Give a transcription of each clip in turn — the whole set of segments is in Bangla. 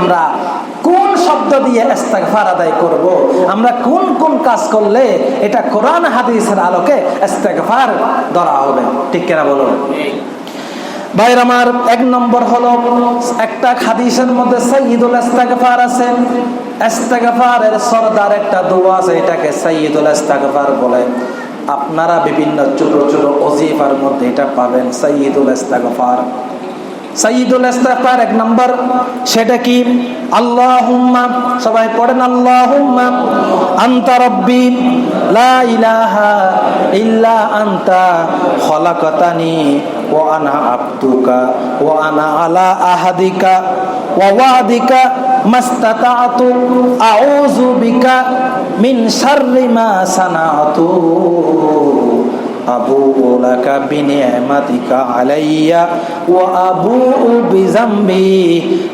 আমরা কোন শব্দ দিয়ে ইস্তেগফার আদায় করব? আমরা কোন কোন কাজ করলে এটা কোরআন হাদিসের আলোকে ইস্তেগফার ধরা হবে? ঠিক কিনা বলুন? ভাইর আমার এক নম্বর হলো, একটা হাদিসের মধ্যে সাইয়্যিদুল ইস্তেগফার আছে। ইস্তেগফারের সরদার একটা দোয়া আছে, এটাকে সাইয়্যিদুল ইস্তেগফার বলে। আপনারা বিভিন্ন ছোট ছোট অজিফার মধ্যে এটা পাবেন, সাইয়্যিদুল ইস্তেগফার। সাইয়্যিদুল ইস্তেগফার এক নম্বর। সেটা কি? আল্লাহুম্মা, সবাই পড়েন আল্লাহুম্মা, আনতা লা ইলাহা ইল্লা আনতা, খলাকতানি, ওয়া আনা আবদুকা, ওয়া আনা আলা আহাদিকা, ওয়া ওয়াদিকা মাস্তাতাতু, আউযু মিন শাররি মা أبوء لك بنعمتك علي وأبوء بذنبي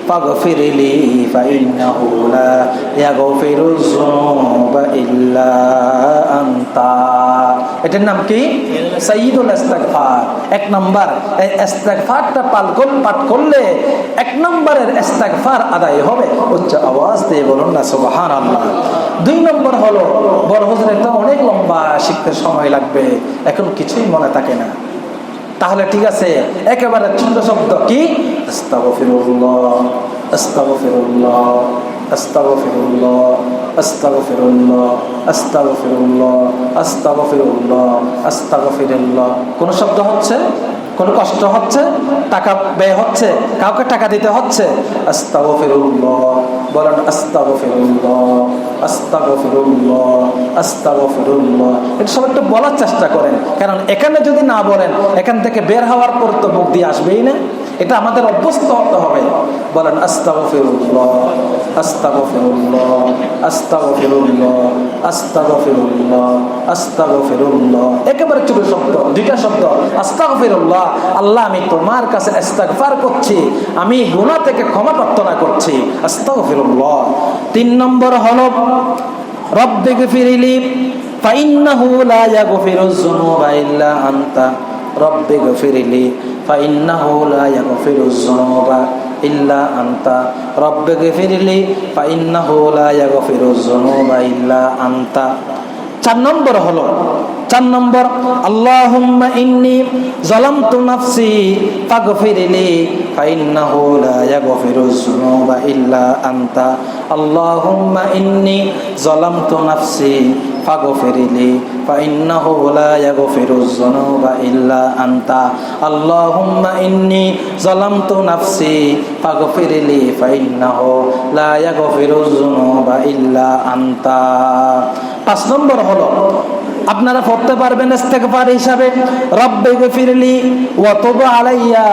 فاغفر لي فإنه لا يغفر الذنوب إلا أنت এটার নাম কি সাইয়্যিদুল ইস্তেগফার এক নাম্বার এই ইস্তেগফারটা পালকল পাঠ করলে এক নম্বরের ইস্তেগফার আদায় হবে উচ্চ আওয়াজ দিয়ে বলুন না সুবহানাল্লাহ দুই নম্বর হলো, বড় হুজুরের তো অনেক লম্বা শিখতে সময় লাগবে। এখন কিছুই মনে থাকে না। তাহলে ঠিক আছে, একেবারে ছোট শব্দ কি? কোন শব্দ হচ্ছে? কোনো কষ্ট হচ্ছে? টাকা ব্যয় হচ্ছে? কাউকে টাকা দিতে হচ্ছে? আস্তাগফিরুল্লাহ। বলেন, আস্তাগফিরুল্লাহ আস্তাগফিরুল্লাহ আস্তাগফিরুল্লাহ। এটা সব একটু বলার চেষ্টা করেন। কারণ এখানে যদি না বলেন, এখান থেকে বের হওয়ার পর তো মুখ আসবেই না। এটা আমাদের অভ্যস্ত হতে হবে। বলেন একেবারে ছোট শব্দ, দুইটা শব্দ, আস্তাগফিরুল্লাহ, আল্লাহ, আমি তোমার কাছে করছি, আমি গুনাহ থেকে ক্ষমা প্রার্থনা করছি, আস্তাগফিরুল্লাহ। তিন নম্বর হলো, রব্বিগফিরলি, ফাইন্নাহু লা ইয়াগফিরুজ যুনুবা ইল্লা আনতা। রব্বিগফিরলি, ফাইন্নাহু লা ইয়াগফিরুজ যুনুবা। ইল্লা আনতা। রব্বিগফিরলি ফাইন্নাহু লা ইয়াগফিরুজ যুনুবা ইল্লা আনতা। চার নম্বর হলো, চার নম্বর, আল্লাহুম্মা ইন্নি যালামতু নাফসি, ফাগফিরলি, ফাইন্নাহু লা ইয়াগফিরুজ যুনুবা ইল্লা আনতা। আল্লাহুম্মা ইন্নি যালামতু নাফসি ফাগফিরলি, ফাইন্নাহু লা ইয়াগফিরুজ যুনুবা ইল্লা আনতা। আল্লাহুম্মা ইন্নি যালামতু নাফসি, ফাগফিরলি, ফাইন্নাহু লা ইয়াগফিরুজ যুনুবা ইল্লা আনতা। পাঁচ নম্বর হলো, আপনারা পড়তে পারবেন ইস্তেগফার হিসাবে, রব্বে গফিরলি ওয়া তুব আলাইয়া,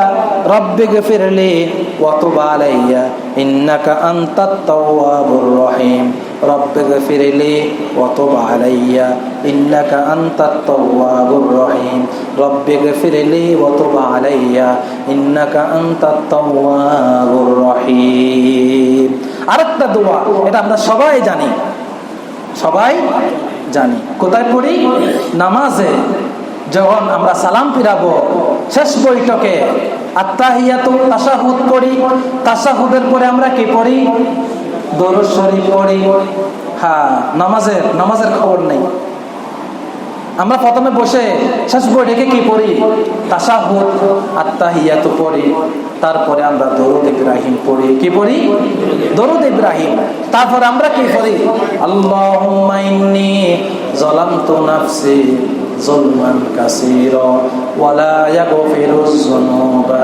রব্বে গফিরলি ওয়া তুব আলাইয়া, ইন্নাকা আনতাত তাওয়াবুর রহিম। রব্বে গফিরলি ওয়া তুব আলাইয়া, ইন্নাকা আনতাত তাওয়াবুর রহিম। রব্বে গফিরলি ওয়া তুব আলাইয়া, ইন্নাকা আনতাত তাওয়াবুর রহিম। আরেকটা দোয়া, এটা আমরা সবাই জানি। সবাই জানি। কোথায় পড়ি? নামাজে। যখন আমরা সালাম ফিরাবো, শেষ বৈঠকে আত্মাহিয়াত তাসাহুদ পড়ি। তাসাহুদের পরে আমরা কি পড়ি? শরীফ পড়ি। হ্যাঁ নামাজের নামাজের খবর নেই। আমরা প্রথমে বসে শেষ বৈঠকে কি পড়ি? তাসাহুদ আত্মাহিয়াত পড়ি। তারপরে আমরা দরুদ ইব্রাহিম পড়ি। কি পড়ি? দরুদ ইব্রাহিম। তারপর আমরা কি পড়ি? আল্লাহুম্মা ইন্নী নাফসি যুলমান কাসীরা ওয়ালা ইয়াগফিরুজ যুনুবা।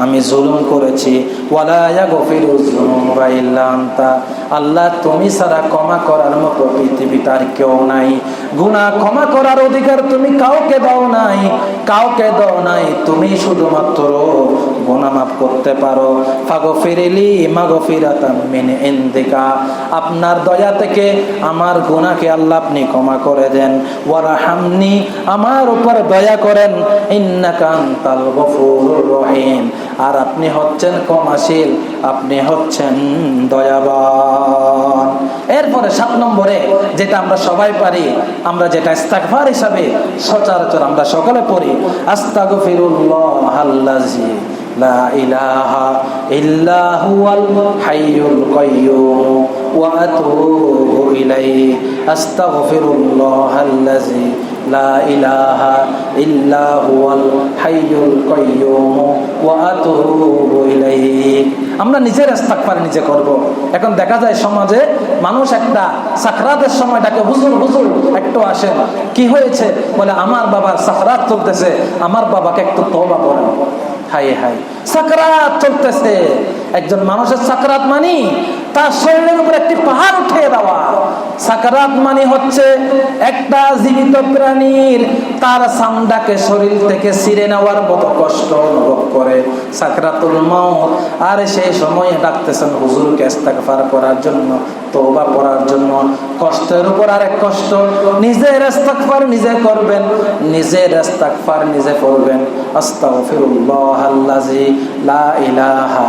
আমি জুলুম করেছি আল্লাহ তুমি ছাড়া ক্ষমা করার মতো পৃথিবীতে আর কেউ নাই। গুনাহ ক্ষমা করার অধিকার তুমি কাউকে দাও নাই। কাউকে দাও নাই, তুমি শুধুমাত্র ইনদিকা। আপনার দয়া থেকে আমার গুনাহকে আল্লাহ আপনি ক্ষমা করে দেন। ওয়ারহামনি আমার উপর দয়া করেন। আনতাল রহিম। আর আপনি হচ্ছেন ক্ষমাশীল আপনি হচ্ছেন দয়াবান এরপরে সাত নম্বরে যেটা আমরা সবাই পারি আমরা যেটা ইস্তাগফার হিসাবে সচরাচর আমরা সকলে পড়ি আস্তাগফিরুল্লাহ আল্লাজি لا إله إلا هو الحي القيوم وأتوب إليه أستغفر الله الذي لا إله إلا هو الحي القيوم وأتوب إليه আমরা নিজের ইস্তাগফার নিজে করব এখন দেখা যায় সমাজে মানুষ একটা সাকরাতের সময়টাকে হুজুর হুজুর একটু আসেন কি হয়েছে বলে আমার বাবার সাকরাত চলতেছে আমার বাবাকে একটু তওবা করেন হাই হাই সাকরাত চলতেছে। একজন মানুষের সাকরাত মানি, তার শরীরের উপর একটি পাহাড় উঠিয়ে দেওয়া। সাকরাত মানে হচ্ছে একটা জীবিত প্রাণীর তার সামডাকে শরীর থেকে ছিঁড়ে নেওয়ার মতো কষ্ট অনুভব করে। সাকরাতুল মউত আর সেই সময়ে ডাকতেছেন হুজুরকে ইস্তেগফার করার জন্য, তওবা করার জন্য। কষ্টের উপর আরেক কষ্ট, নিজের ইস্তেগফার নিজে করবেন, নিজের ইস্তেগফার নিজে করবেন আস্তাগফিরুল্লাহ আল্লাযী লা ইলাহা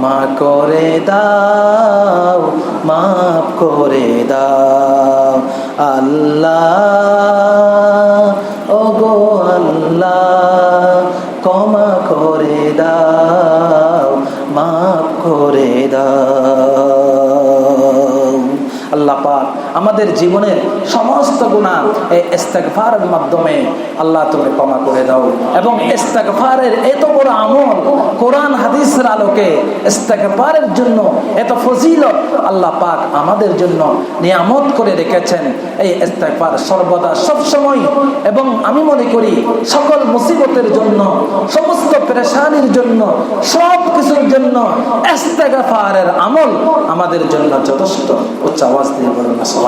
ক্ষমা করে দাও, মাফ করে দাও। আল্লাহ, ওগো আল্লাহ, ক্ষমা করে দাও, মাফ করে দাও। আমাদের জীবনের সমস্ত গুণা এই ইস্তেগফারের মাধ্যমে আল্লাহ তুমি ক্ষমা করে দাও। এবং ইস্তেগফারের এত বড় আমল কোরআন হাদিসের আলোকে ইস্তেগফারের জন্য এত ফজিলত আল্লাহ পাক আমাদের জন্য নিয়ামত করে রেখেছেন এই ইস্তেগফার সর্বদা সব সময় এবং আমি মনে করি সকল মুসিবতের জন্য, সমস্ত পেরেশানির জন্য সব কিছুর জন্য ইস্তেগফারের আমল আমাদের জন্য যথেষ্ট। উচ্চ আওয়াজ দিয়ে বলুন সুবহানাল্লাহ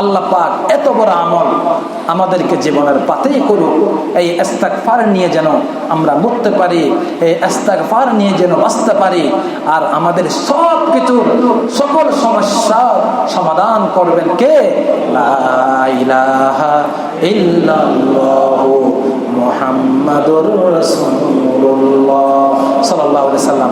আল্লাহ পাক এত বড় আমল আমাদেরকে জীবনের পাতেই করুক। এই ইস্তেগফার নিয়ে যেন আমরা মরতে পারি, এই ইস্তেগফার নিয়ে যেন বাঁচতে পারি, আর আমাদের সব কিছু সকল সমস্যার সমাধান করবেন কে? মুহাম্মাদুর রাসূলুল্লাহ সাল্লাম